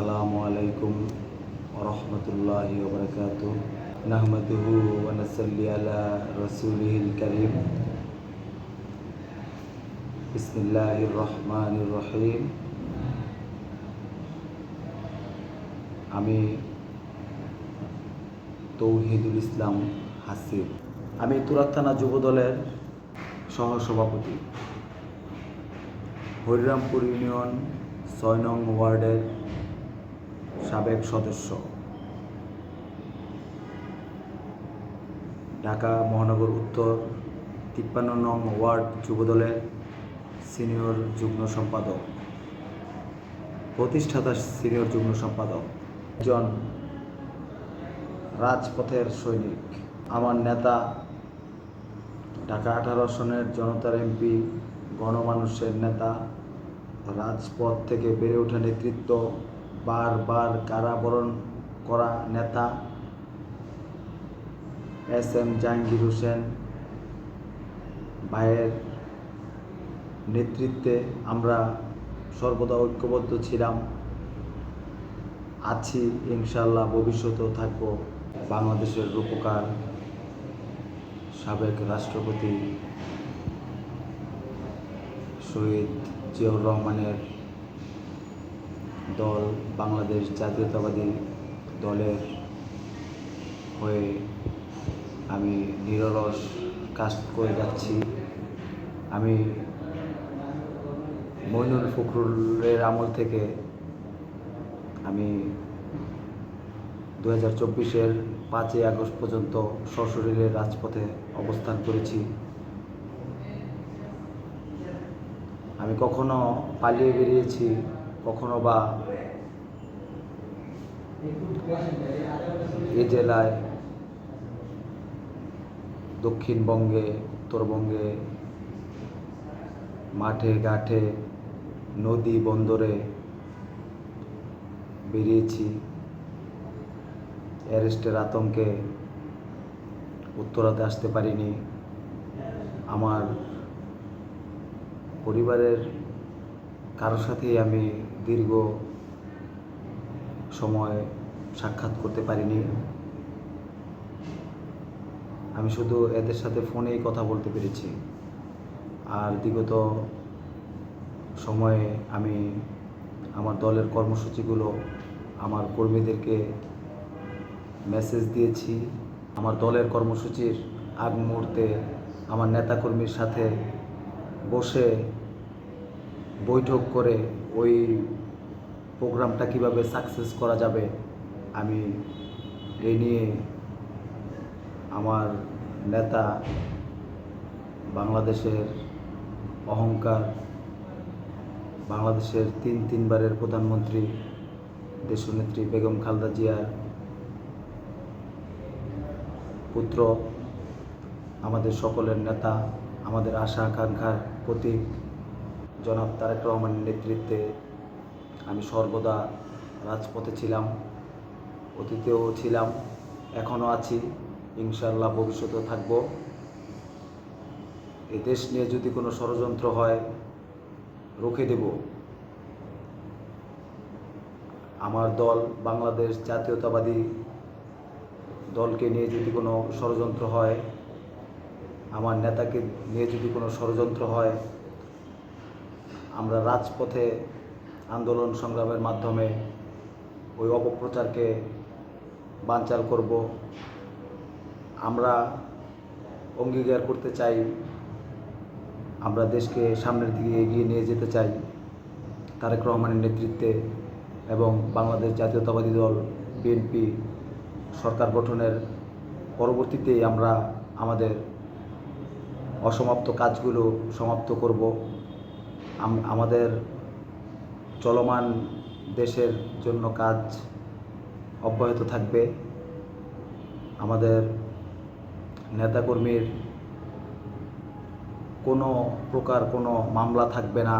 আসসালামু আলাইকুম ওরহমতুল্লাহি ওবরকাত নাহমাদুহু ওয়া নাসাল্লি আলা রাসূলিহিল কারীম। বিসমিল্লাহির রহমানির রহিম। আমি তৌহিদুল ইসলাম হাসিব। আমি তুরাক থানা যুব দলের সহসভাপতি। হরিরামপুর ইউনিয়ন ছয় নং ওয়ার্ডের সাবেক সদস্য। ঢাকা মহানগর উত্তর তিপ্পান্ন নং ওয়ার্ড যুবদলের সিনিয়র যুগ্ম সম্পাদক। প্রতিষ্ঠাতা সিনিয়র যুগ্ম সম্পাদক। একজন রাজপথের সৈনিক। আমার নেতা ঢাকা আঠারো সনের জনতার এমপি, গণমানুষের নেতা, রাজপথ থেকে বেড়ে ওঠা নেতৃত্ব বারবার কারাবরণ করা নেতা এস এম জাহাঙ্গীর হোসেন ভাইয়ের নেতৃত্বে আমরা সর্বদা ঐক্যবদ্ধ ছিলাম। আছি ইনশাল্লাহ ভবিষ্যতেও থাকব। বাংলাদেশের রূপকার সাবেক রাষ্ট্রপতি শহীদ জিয়াউর রহমানের দল বাংলাদেশ জাতীয়তাবাদী দলের হয়ে আমি নিরলস কাজ করে যাচ্ছি। আমি মইনুল ফখরুলের আমল থেকে আমি দু হাজার চব্বিশের পাঁচই আগস্ট পর্যন্ত সশরীরে রাজপথে অবস্থান করেছি। আমি কখনো পালিয়ে বেরিয়েছি কখনো বা এ জেলায়, দক্ষিণবঙ্গে, উত্তরবঙ্গে, মাঠে, ঘাটে, নদী বন্দরে বেরিয়েছি। অ্যারেস্টের আতঙ্কে উত্তরাতে আসতে পারিনি। আমার পরিবারের কারোর সাথেই আমি দীর্ঘ সময় সাক্ষাৎ করতে পারিনি। আমি শুধু এদের সাথে ফোনেই কথা বলতে পেরেছি। আর বিগত সময়ে আমি আমার দলের কর্মসূচিগুলো আমার কর্মীদেরকে মেসেজ দিয়েছি। আমার দলের কর্মসূচির আগ মুহূর্তে আমার নেতাকর্মীর সাথে বসে বৈঠক করে ওই প্রোগ্রামটা কীভাবে সাকসেস করা যাবে, আমি এই নিয়ে আমার নেতা, বাংলাদেশের অহংকার, বাংলাদেশের তিন তিনবারের প্রধানমন্ত্রী, দেশনেত্রী বেগম খালদা জিয়ার পুত্র, আমাদের সকলের নেতা, আমাদের আশা আকাঙ্ক্ষার প্রতীক। জনাব তারেক রহমানের নেতৃত্বে আমি সর্বদা রাজপথে ছিলাম, অতীতেও ছিলাম এখনও আছি ইনশাল্লাহ ভবিষ্যতেও থাকব। এ দেশ নিয়ে যদি কোনো ষড়যন্ত্র হয়, রুখে দেব। আমার দল, বাংলাদেশ জাতীয়তাবাদী দলকে নিয়ে যদি কোনো ষড়যন্ত্র হয়, আমার নেতাকে নিয়ে যদি কোনো ষড়যন্ত্র হয় আমরা রাজপথে আন্দোলন সংগ্রামের মাধ্যমে ওই অপপ্রচারকে বানচাল করব। আমরা অঙ্গীকার করতে চাই। আমরা দেশকে সামনের দিকে এগিয়ে নিয়ে যেতে চাই। তারেক রহমানের নেতৃত্বে এবং বাংলাদেশ জাতীয়তাবাদী দল, বিএনপি সরকার গঠনের পরবর্তীতেই আমরা আমাদের অসমাপ্ত কাজগুলো সমাপ্ত করব। আমাদের চলমান দেশের জন্য কাজ অব্যাহত থাকবে। আমাদের নেতাকর্মীর কোনো প্রকার কোনো মামলা থাকবে না,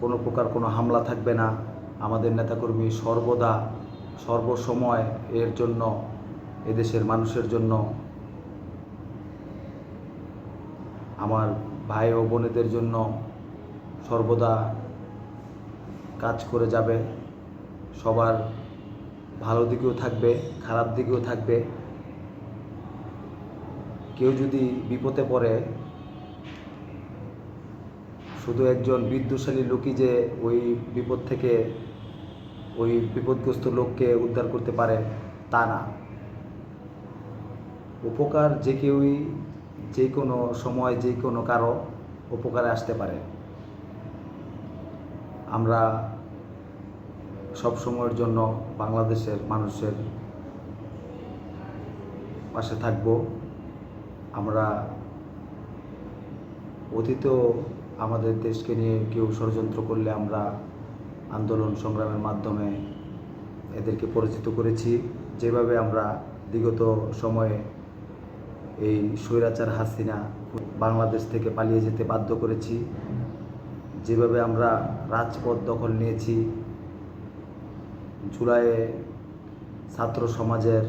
কোনো প্রকার কোনো হামলা থাকবে না। আমাদের নেতাকর্মী সর্বদা সর্বসময় এর জন্য, এদেশের মানুষের জন্য। আমার ভাই ও বোনেদের জন্য সর্বদা কাজ করে যাবে। সবার ভালো দিকেও থাকবে, খারাপ দিকেও থাকবে। কেউ যদি বিপদে পড়ে, শুধু একজন বিদ্যুৎশালী লোকই যে ওই বিপদ থেকে, ওই বিপদগ্রস্ত লোককে উদ্ধার করতে পারে, তা না। উপকার যে কেউই, যে কোনো সময় যে কোনো কারও উপকারে আসতে পারে। আমরা সব সময়ের জন্য বাংলাদেশের মানুষের পাশে থাকব। আমরা অতীতেও আমাদের দেশকে নিয়ে কেউ ষড়যন্ত্র করলে আমরা আন্দোলন সংগ্রামের মাধ্যমে এদেরকে পরিচিত করেছি। যেভাবে আমরা বিগত সময়ে এই স্বৈরাচার হাসিনা বাংলাদেশ থেকে পালিয়ে যেতে বাধ্য করেছি। যেভাবে আমরা রাজপথ দখল নিয়েছি, জুলাইয়ে ছাত্র সমাজের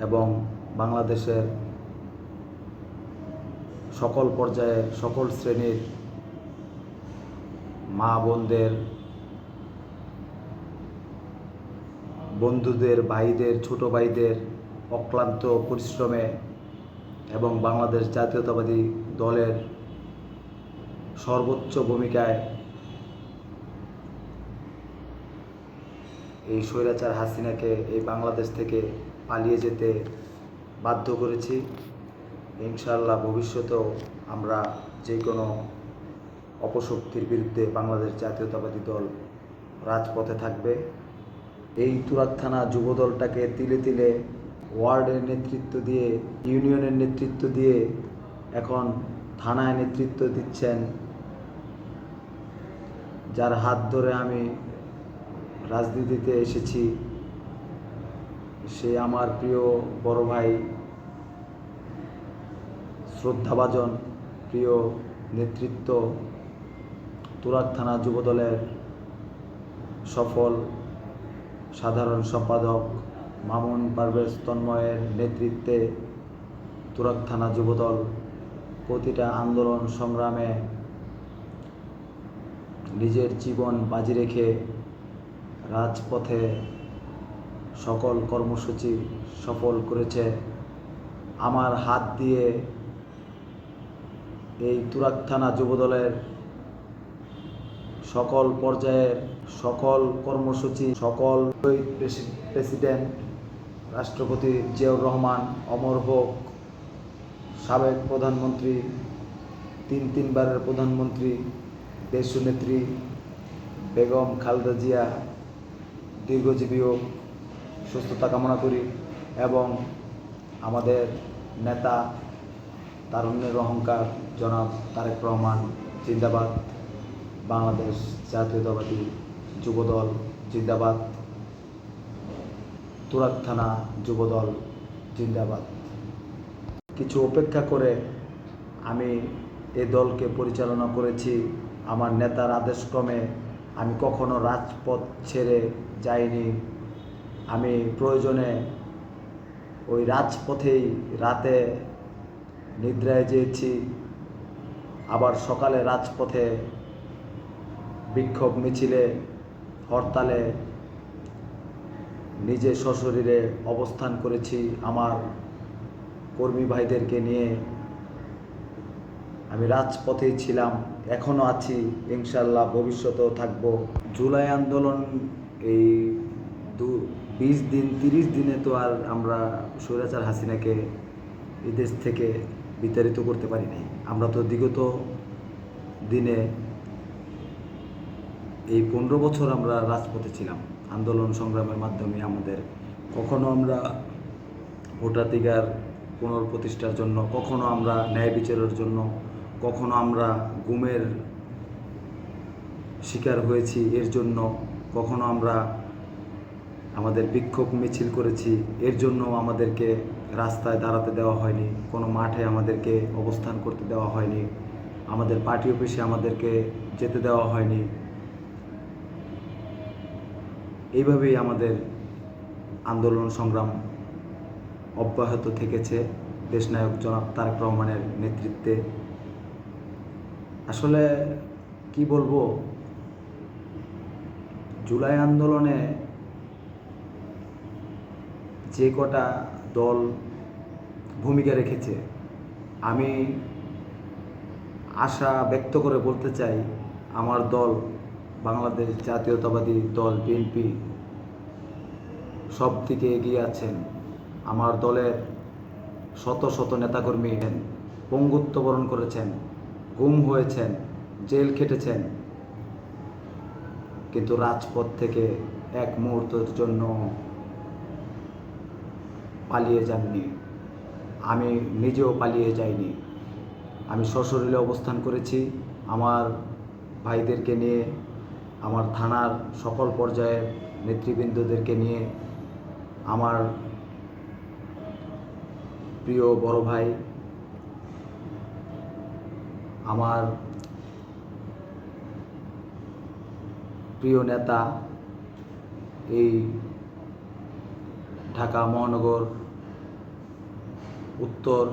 এবং বাংলাদেশের সকল পর্যায়ে সকল শ্রেণির মা বোনদের, বন্ধুদের, ভাইদের, ছোট ভাইদের অক্লান্ত পরিশ্রমে এবং বাংলাদেশ জাতীয়তাবাদী দলের সর্বোচ্চ ভূমিকায় এই স্বৈরাচার হাসিনাকে এই বাংলাদেশ থেকে পালিয়ে যেতে বাধ্য করেছি। ইনশাআল্লাহ ভবিষ্যতেও আমরা যে কোনো অপশক্তির বিরুদ্ধে বাংলাদেশ জাতীয়তাবাদী দল রাজপথে থাকবে। এই তুরাক থানা যুবদলটাকে তিলে তিলে ওয়ার্ডের নেতৃত্ব দিয়ে, ইউনিয়নের নেতৃত্ব দিয়ে এখন থানায় নেতৃত্ব দিচ্ছেন যার হাত ধরে আমি রাজনীতিতে এসেছি, সে আমার প্রিয় বড় ভাই, শ্রদ্ধাভাজন, প্রিয় নেতৃত্ব তুরাক থানা যুবদলের সফল সাধারণ সম্পাদক মামুন পারভেজ তন্ময়ের নেতৃত্বে তুরাক থানা যুবদল প্রতিটা আন্দোলন সংগ্রামে নিজের জীবন বাজি রেখে রাজপথে সকল কর্মসূচি সফল করেছে। আমার হাত দিয়ে এই তুরাক থানা যুবদলের সকল পর্যায়ের সকল কর্মসূচি সকল প্রেসি- প্রেসিডেন্ট, রাষ্ট্রপতি জিয়াউর রহমান, অমর হোক, সাবেক প্রধানমন্ত্রী, তিন তিনবারের প্রধানমন্ত্রী দেশনেত্রী বেগম খালেদা জিয়া দীর্ঘজীবী হোক, সুস্থতা কামনা করি এবং আমাদের নেতা তারুণ্যের অহংকার জনাব তারেক রহমান জিন্দাবাদ। বাংলাদেশ জাতীয়তাবাদী যুবদল জিন্দাবাদ। তুরাক থানা যুবদল জিন্দাবাদ। কিছু উপেক্ষা করে আমি এ দলকে পরিচালনা করেছি। আমার নেতার আদেশক্রমে আমি কখনো রাজপথ ছেড়ে যাইনি। আমি প্রয়োজনে ওই রাজপথেই রাতে নিদ্রায় যেয়েছি। আবার সকালে রাজপথে বিক্ষোভ মিছিলে, হরতালে নিজে সশরীরে অবস্থান করেছি আমার কর্মী ভাইদেরকে নিয়ে। আমি রাজপথেই ছিলাম। এখনও আছি ইনশাল্লাহ ভবিষ্যতেও থাকব। জুলাই আন্দোলন এই দু, বিশ দিন, তিরিশ দিনে তো আর আমরা স্বৈরাচার হাসিনাকে এই দেশ থেকে বিতাড়িত করতে পারি নাই। আমরা তো বিগত দিনে এই পনেরো বছর আমরা রাজপথে ছিলাম। আন্দোলন সংগ্রামের মাধ্যমে আমাদের কখনো আমরা ভোটাধিকার পুনঃপ্রতিষ্ঠার জন্য, কখনো আমরা ন্যায় বিচারের জন্য কখনো আমরা গুমের শিকার হয়েছি এর জন্য, কখনো আমরা আমাদের বিক্ষোভ মিছিল করেছি, এর জন্য আমাদেরকে রাস্তায় দাঁড়াতে দেওয়া হয়নি, কোনো মাঠে আমাদেরকে অবস্থান করতে দেওয়া হয়নি, আমাদের পার্টি অফিসে আমাদেরকে যেতে দেওয়া হয়নি। এইভাবেই আমাদের আন্দোলন সংগ্রাম অব্যাহত থেকেছে, দেশনায়ক জনাব তারেক রহমানের নেতৃত্বে। আসলে কি বলব? জুলাই আন্দোলনে যে কটা দল ভূমিকা রেখেছে, আমি আশা ব্যক্ত করে বলতে চাই, আমার দল, বাংলাদেশ জাতীয়তাবাদী দল বিএনপি সব দিকে এগিয়ে আছেন। আমার দলের শত শত নেতাকর্মী পঙ্গুত্ব বরণ করেছেন। গুম হয়েছেন, জেল খেটেছেন। কিন্তু রাজপথ থেকে এক মুহূর্তের জন্য পালিয়ে যাননি। আমি নিজেও পালিয়ে যাইনি। আমি সশরীরে অবস্থান করেছি। আমার ভাইদেরকে নিয়ে, আমার থানার সকল পর্যায়ের নেতৃবৃন্দদেরকে নিয়ে, আমার প্রিয় বড় ভাই আমার প্রিয় নেতা এই ঢাকা মহানগর, উত্তর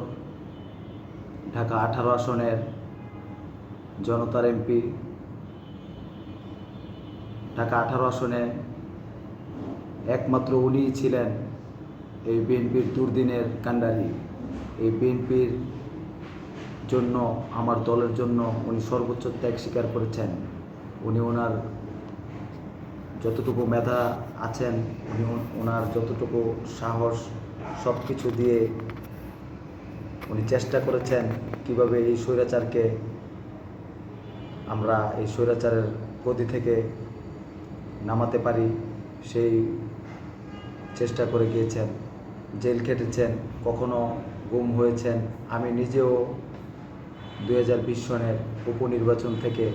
ঢাকা আঠারো আসনের জনতার এমপি, ঢাকা আঠারো আসনে একমাত্র উনিই ছিলেন এই বিএনপির দুর্দিনের কাণ্ডারি। এই বিএনপির জন্য, আমার দলের জন্য উনি সর্বোচ্চ ত্যাগ স্বীকার করেছেন। উনি ওনার যতটুকু মেধা আছেন, উনি ওনার যতটুকু সাহস সব কিছু দিয়ে উনি চেষ্টা করেছেন কীভাবে এই স্বৈরাচারকে আমরা এই স্বৈরাচারের গদি থেকে নামাতে পারি, সেই চেষ্টা করে গিয়েছেন। জেল খেটেছেন, কখনো গুম হয়েছেন। আমি নিজেও দু হাজার বিশ সনের উপনির্বাচন থেকে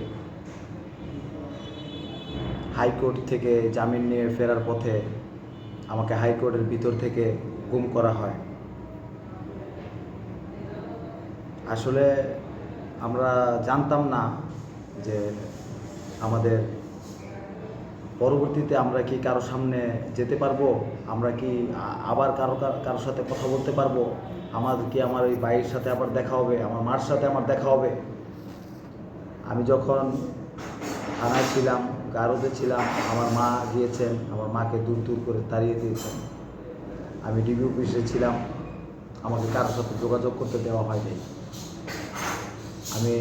হাইকোর্ট থেকে জামিন নিয়ে ফেরার পথে আমাকে হাইকোর্টের ভিতর থেকে গুম করা হয়। আসলে আমরা জানতাম না যে আমাদের পরবর্তীতে আমরা কি কারও সামনে যেতে পারব? আমরা কি আবার কারও কার- কারোর সাথে কথা বলতে পারব? আমার কি আমার ওই ভাইয়ের সাথে আবার দেখা হবে, আমার মার সাথে আমার দেখা হবে। আমি যখন থানায় ছিলাম, গারদে ছিলাম, আমার মা গিয়েছেন, আমার মাকে দূর দূর করে তাড়িয়ে দিয়েছেন। আমি ডিবি অফিসে ছিলাম, আমাকে কারোর সাথে যোগাযোগ করতে দেওয়া হয়নি। আমি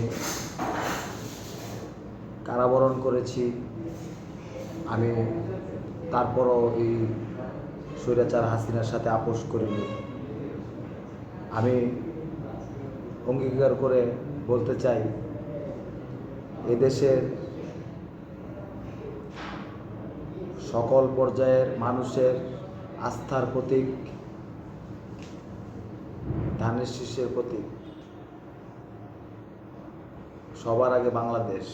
কারাবরণ করেছি, আমি তারপরও এই স্বৈরাচার হাসিনার সাথে আপোষ করিনি। আমি অঙ্গীকার করে বলতে চাই, এদেশের সকল পর্যায়ের মানুষের আস্থার প্রতীক, ধানের শীষের প্রতীক। সবার আগে বাংলাদেশ।